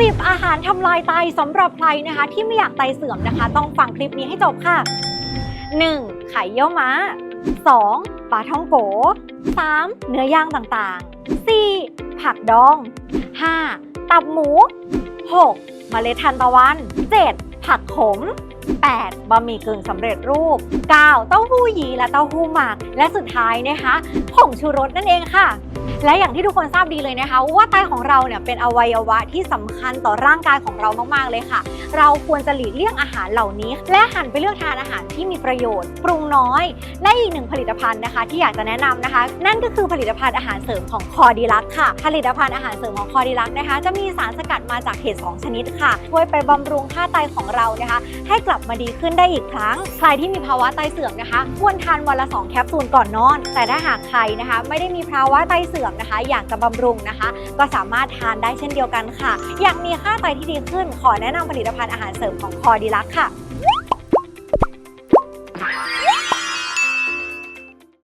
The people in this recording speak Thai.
สิบอาหารทำลายไตสำหรับใครนะคะ ที่ไม่อยากไตเสื่อมนะคะ ต้องฟังคลิปนี้ให้จบค่ะ 1. ไข่เยี่ยวม้า 2. ปลาท่องโก 3. เนื้อย่างต่างๆ 4. ผักดอง 5. ตับหมู 6. เมล็ดทานตะวัน 7. ผักขม 8. บะหมี่กึ่งสำเร็จรูป 9. เต้าหู้ยีและเต้าหู้หมัก และสุดท้ายนะคะผงชูรสนั่นเองค่ะและอย่างที่ทุกคนทราบดีเลยนะคะว่าไตของเราเนี่ยเป็นอวัยวะที่สำคัญต่อร่างกายของเรามากๆเลยค่ะ เราควรจะหลีกเลี่ยงอาหารเหล่านี้ และหันไปเลือกทานอาหารที่มีประโยชน์ ปรุงน้อย และอีกหนึ่งผลิตภัณฑ์นะคะ ที่อยากจะแนะนำนะคะ นั่นก็คือผลิตภัณฑ์อาหารเสริมของคอดีลักค่ะ ผลิตภัณฑ์อาหารเสริมของคอดีลักนะคะ จะมีสารสกัดมาจากเห็ดสองชนิดค่ะช่วยไปบำรุงค่าไตของเรานะคะ ให้กลับลับมาดีขึ้นได้อีกครั้ง ใครที่มีภาวะไตเสื่อมนะคะ ควรทานวันละ 2 แคปซูลก่อนนอน แต่ถ้าหากใครนะคะ ไม่ได้มีภาวะไตเสื่อมนะคะ อยากจะบำรุงนะคะ ก็สามารถทานได้เช่นเดียวกันค่ะ อยากมีค่าไตที่ดีขึ้น ขอแนะนำผลิตภัณฑ์อาหารเสริมของคอดีลักค่ะ